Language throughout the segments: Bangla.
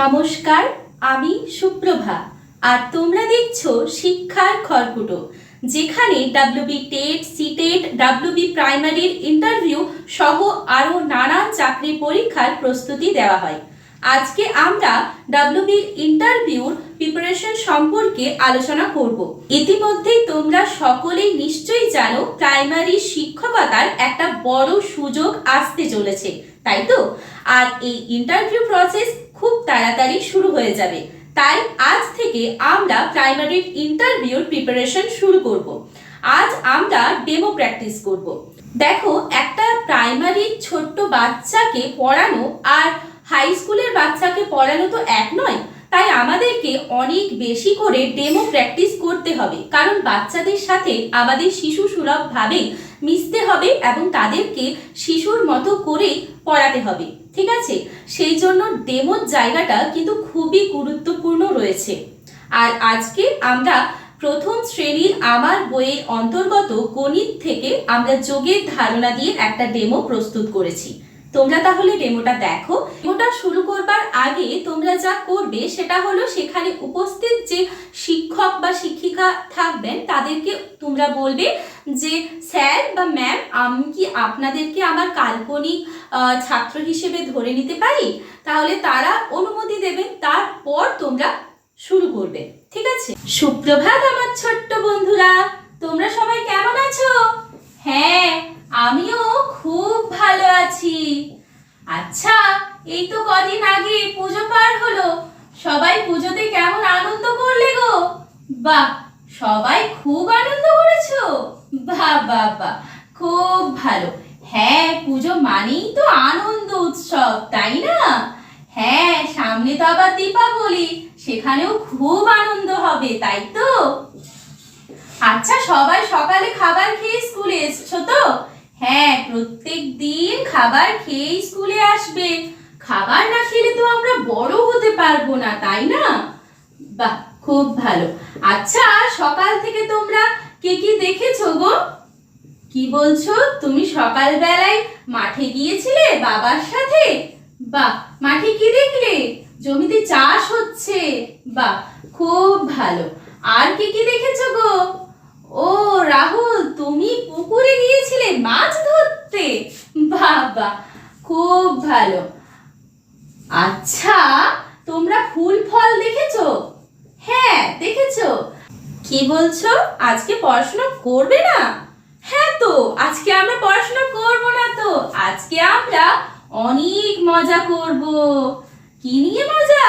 নমস্কার, আমি সুপ্রভা। আর তোমরা দেখছ শিক্ষার খড়কুটো, যেখানে ডাব্লিউবি টেট সিটেট ডাব্লিউবি প্রাইমারির ইন্টারভিউ সহ আরও নানান চাকরি পরীক্ষার প্রস্তুতি দেওয়া হয়। আজকে আমরা ডাব্লিউবির ইন্টারভিউর প্রিপারেশন সম্পর্কে আলোচনা করব। ইতিমধ্যেই তোমরা সকলেই নিশ্চয়ই জানো প্রাইমারি শিক্ষকতার একটা বড় সুযোগ আসতে চলেছে, তাই তো? আর এই ইন্টারভিউ প্রসেস খুব তাড়াতাড়ি শুরু হয়ে যাবে। তাই আজ থেকে আমরা প্রাইমারির ইন্টারভিউর প্রিপারেশন শুরু করব। আজ আমরা ডেমো প্র্যাকটিস করব। দেখো, একটা প্রাইমারি ছোট্ট বাচ্চাকে পড়ানো আর হাই স্কুলের বাচ্চাকে পড়ানো তো এক নয়, তাই আমাদেরকে অনেক বেশি করে ডেমো প্র্যাকটিস করতে হবে। কারণ বাচ্চাদের সাথে আমাদের শিশু সুলভভাবে মিশতে হবে এবং তাদেরকে শিশুর মতো করেই পড়াতে হবে। ঠিক আছে? সেই জন্য ডেমোর জায়গাটা কিন্তু খুবই গুরুত্বপূর্ণ রয়েছে। আর আজকে আমরা প্রথম শ্রেণির আমার বইয়ের অন্তর্গত গণিত থেকে আমরা যোগের ধারণা দিয়ে একটা ডেমো প্রস্তুত করেছি। তোমরা তাহলে ডেমোটা দেখো। ডেমোটা শুরু করবার আগে তোমরা যা করবে সেটা হলো সেখানে উপস্থিত যে শিক্ষক বা শিক্ষিকা থাকবেন, তাদেরকে তোমরা বলবে যে, স্যার বা ম্যাম, আমি কি আপনাদেরকে আমার কাল্পনিক ছাত্র হিসেবে ধরে নিতে পারি? তাহলে তারা অনুমতি দেবেন, তারপর তোমরা শুরু করবে। ঠিক আছে? সুপ্রভাত আমার ছোট্ট বন্ধুরা, তোমরা সবাই কেমন আছো? হ্যাঁ আমিও খুব ভালো আছি। আচ্ছা এই তো কদিন আগে পুজো পার হলো। সবাই পুজোতে কেমন আনন্দ করলে গো? বাহ, সবাই খুব আনন্দ করেছ। বাহ বাহ বাহ, খুব ভালো। হ্যাঁ পুজো মানেই তো আনন্দ উৎসব, তাই না? হ্যাঁ সামনে তো আবার দীপাবলি, সেখানেও খুব আনন্দ হবে, তাই তো? আচ্ছা সবাই সকালে খাবার খেয়ে স্কুলে এসছো তো? হ্যাঁ প্রত্যেক দিন খাবার খেয়ে স্কুলে আসবে। খাবার না খেলে তো আমরা বড় হতে পারব না, তাই না? বাহ, খুব ভালো। আচ্ছা সকাল থেকে তোমরা কে কি দেখেছ গো? কি বলছো? তুমি সকালবেলায় মাঠে গিয়েছিলে বাবার সাথে? বাহ, মাঠে কি দেখলে? জমিতে চাষ হচ্ছে। বাহ, খুব ভালো। আর কি কি দেখেছ গো? রাহুল, তুমি পুকুরে গিয়েছিলে মাছ ধরতে। বাবা, খুব ভালো। আচ্ছা তোমরা ফুল ফল দেখেছ? হ্যাঁ দেখেছ। কি বলছো? আজকে পড়াশোনা করবে না? হ্যাঁ তো, আজকে আমরা পড়াশোনা করব না তো। আজকে আমরা অনেক মজা করব। কি নিয়ে মজা?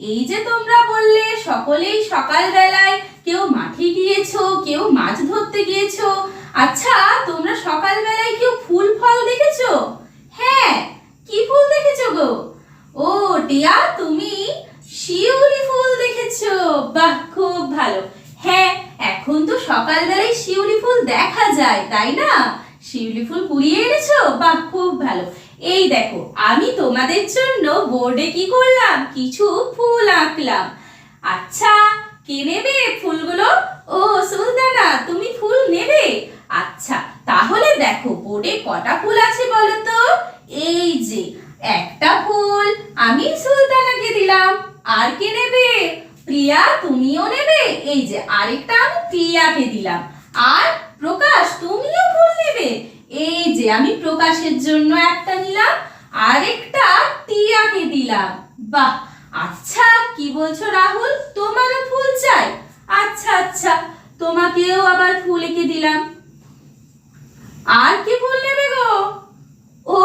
এই যে তোমরা বললে, সকলেই সকালবেলায় কেউ মাঠে গিয়েছো, কেউ মাছ ধরতে গিয়েছো। আচ্ছা তোমরা সকালবেলায় কেউ ফুল ফল দেখেছ? হ্যাঁ কি ফুল দেখেছ গো? ও, টিয়া, তুমি শিউলি ফুল দেখেছ। বাহ, খুব ভালো। হ্যাঁ এখন তো সকালবেলায় শিউলি ফুল দেখা যায়, তাই না? শিউলি ফুল কুড়িয়ে এনেছো? বাহ, খুব ভালো। এই দেখো, আমি তোমাদের জন্য বোর্ডে কি করলাম? কিছু ফুল আঁকলাম। আচ্ছা কে নেবে ফুলগুলো? ও, সুলতানা, তুমি ফুল নেবে? আচ্ছা তাহলে দেখো বোর্ডে কটা ফুল আছে বলো তো? এই যে, একটা ফুল আমি সুলতানাকে দিলাম। আর কে নেবে? প্রিয়া, তুমিও নেবে? এই যে, আরেকটা আমি প্রিয়াকে দিলাম। আর প্রকাশ, তুমিও ফুল নেবে? এই যে আমি প্রকাশের জন্য একটা নিলাম, আরেকটা টিয়াকে দিলাম। বাহ! আচ্ছা কি বলছো রাহুল? তোমারও ফুল চাই। আচ্ছা আচ্ছা তোমাকেও আবার ফুল এঁকে দিলাম। আর কি ফুল নেবে গো? ও,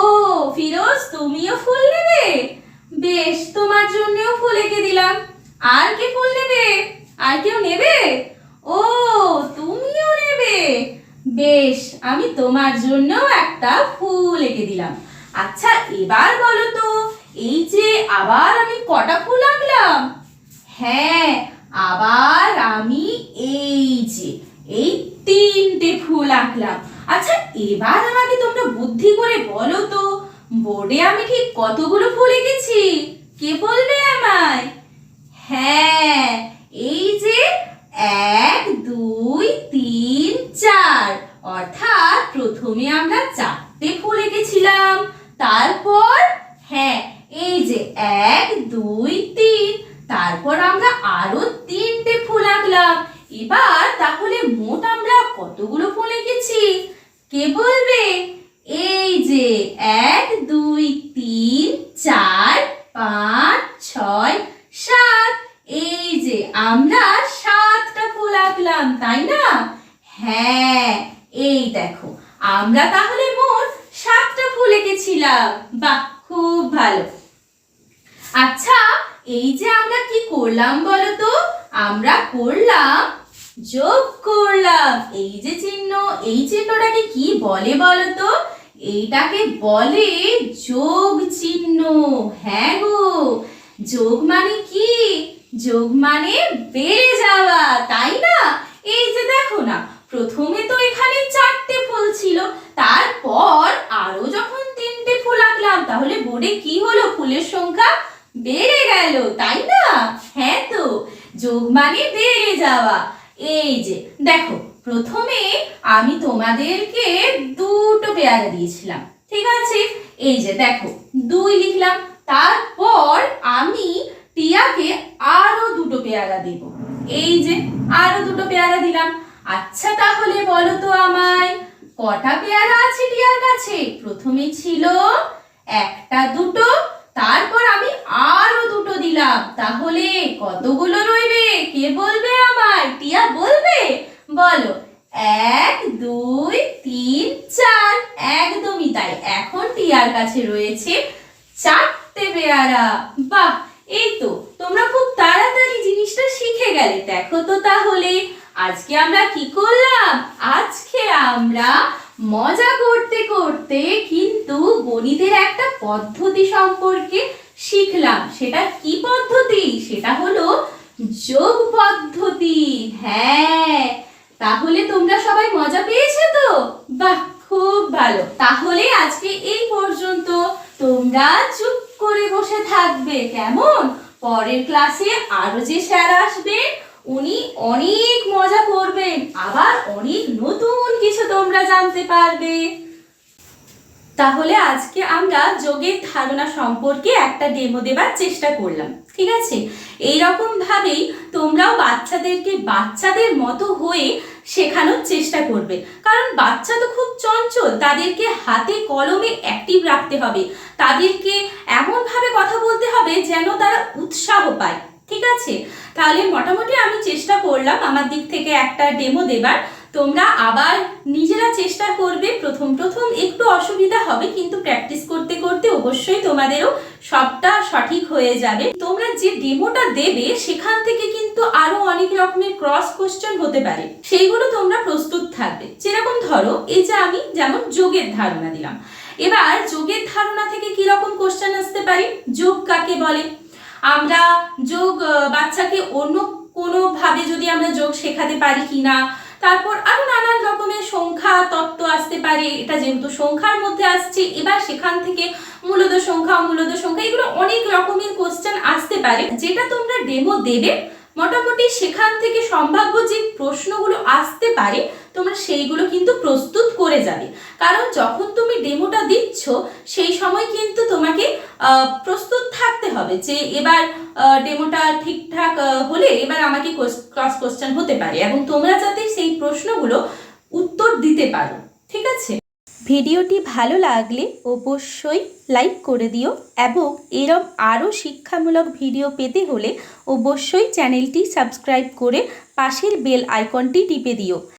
ফিরোজ, তুমিও ফুল নেবে? বেশ, তোমার জন্যও ফুল এঁকে দিলাম। আর কি ফুল নেবে? আর কেউ নেবে? ও, তুমিও নেবে। বেশ, আমি তোমার জন্য একটা ফুল এঁকে দিলাম। আচ্ছা এবার বলো তো, এই যে আবার আমি কটা ফুল আঁকলাম? হ্যাঁ আবার আমি এই যে, এই তিনটে ফুল আঁকলাম। আচ্ছা এবার আমাকে তোমরা বুদ্ধি করে বলো তো, বোর্ডে আমি ঠিক কতগুলো ফুল এঁকেছি? কে বলবে আমায়? হ্যাঁ এই যে এক দুই তিন চার অর্থাৎ প্রথমে আমরা চারটে ফুল এঁকেছিলাম তারপর হ্যাঁ এই যে এক, দুই, তিন, তারপর আমরা আরও তিনটে ফুল আঁকলাম। এবার তাহলে মোট আমরা কতগুলো ফুল এঁকেছি? কে বলবে? এই যে এক, দুই, তিন, চার, পাঁচ, ছয়, সাত। এই যে আমরা সাতটা ফুল আঁকলাম, তাই না? হ্যাঁ এই দেখো। আমরা তাহলে মোট সাতটা ফুল এঁকেছিলাম। বাহ, খুব ভালো। আচ্ছা এই যে আমরা কি করলাম বলো তো আমরা করলাম, যোগ করলাম। এই যে চিহ্ন, এই চিহ্নটাকে কি বলে বলো তো এইটাকে বলে যোগ চিহ্ন। হ্যাঁ গো, যোগ মানে কি? যোগ মানে বেড়ে যাওয়া, তাই না? এই যে দেখো না প্রথমে তো এখানে চারটে ফুল ছিল, তারপর আরও যখন তিনটে ফুল আঁকলাম, তাহলে বোর্ডে কি হলো? ফুলের সংখ্যা বেড়ে গেল, তাই না? হ্যাঁ তো, যোগ মানে বেড়ে যাওয়া। এই যে, দেখো, প্রথমে আমি তোমাদেরকে দুটো পেয়ারা দিয়েছিলাম, ঠিক আছে? এই যে, দেখো, দুই লিখলাম, তারপর আমি টিয়াকে আরও দুটো পেয়ারা দেব। এই যে, আরও দুটো পেয়ারা দিলাম আচ্ছা তাহলে বলো তো আমায়, কটা পেয়ারা আছে টিয়ার কাছে? প্রথমে ছিল একটা, দুটো, তারপর আমি আরও দুটো দিলাম। তাহলে কতগুলো রইবে? কে বলবে আমায়? টিয়া বলবে? বলো, এক, দুই, তিন, চার। একদমই তাই। এখন টিয়ার কাছে রয়েছে চারটে পেয়ারা। বাহ! এই তো, তোমরা খুব তাড়াতাড়ি জিনিসটা শিখে গেলে। দেখো তো তাহলে। আজকে আমরা কি করলাম? আজকে আমরা মজা করতে করতে কিন্তু গণিতের একটা পদ্ধতি সম্পর্কে শিখলাম। সেটা কি পদ্ধতি? সেটা হলো যোগ পদ্ধতি। হ্যাঁ তাহলে তোমরা সবাই মজা পেয়েছ তো? বাহ, খুব ভালো। তাহলে আজকে এই পর্যন্ত তোমরা চুপ করে বসে থাকবে। কেমন? পরের ক্লাসে আরও যে স্যার আসবে উনি অনেক মজা করবেন, আবার অনেক নতুন কিছু তোমরা জানতে পারবে। তাহলে আজকে আমরা যোগের ধারণা সম্পর্কে একটা ডেমো দেবার চেষ্টা করলাম, ঠিক আছে? এই ভাবেই তোমরাও বাচ্চাদেরকে বাচ্চাদের মতো হয়ে শেখানোর চেষ্টা করবে। কারণ বাচ্চা তো খুব চঞ্চল, তাদেরকে হাতে কলমে অ্যাক্টিভ রাখতে হবে। তাদেরকে এমনভাবে কথা বলতে হবে যেন তারা উৎসাহ পায়। ঠিক আছে? তাহলে মোটামুটি আমি চেষ্টা করলাম আমার দিক থেকে একটা ডেমো দেবার। তোমরা আবার নিজেরা চেষ্টা করবে, প্রথম প্রথম একটু অসুবিধা হবে, কিন্তু প্র্যাকটিস করতে করতে অবশ্যই তোমাদেরও সবটা সঠিক হয়ে যাবে। তোমরা যে ডেমোটা দেবে, সেখান থেকে কিন্তু আরও অনেক রকমের ক্রস কোশ্চেন হতে পারে। সেইগুলো তোমরা প্রস্তুত থাকবে। যেরকম ধরো, এই যে আমি যেমন যোগের ধারণা দিলাম। এবার যোগের ধারণা থেকে কি রকম কোশ্চেন আসতে পারে? যোগ কাকে বলে? আমরা যোগ বাচ্চাকে অন্য কোনোভাবে যদি আমরা যোগ শেখাতে পারি কি না তারপর আরও নানান রকমের সংখ্যা, তত্ত্ব আসতে পারে, এটা যেহেতু সংখ্যার মধ্যে আসছে, এবার সেখান থেকে মূলত সংখ্যা মূলত সংখ্যা, এগুলো অনেক রকমের কোশ্চেন আসতে পারে। যেটা তোমরা ডেমো দেবে, মোটামুটি সেখান থেকে সম্ভাব্য যে প্রশ্নগুলো আসতে পারে তোমরা সেইগুলো কিন্তু প্রস্তুত করে যাবে। কারণ যখন তুমি ডেমোটা দিচ্ছ, সেই সময় কিন্তু তোমাকে প্রস্তুত থাকতে হবে যে এবার ডেমোটা ঠিকঠাক হলে এবার আমাকে ক্রস কোশ্চেন হতে পারে। এবং তোমরা যাতে সেই প্রশ্নগুলো উত্তর দিতে পারো। ঠিক আছে? ভিডিওটি ভালো লাগলে অবশ্যই লাইক করে দিও এবং এরম আরও শিক্ষামূলক ভিডিও পেতে হলে অবশ্যই চ্যানেলটি সাবস্ক্রাইব করে পাশের বেল আইকনটি টিপে দিও।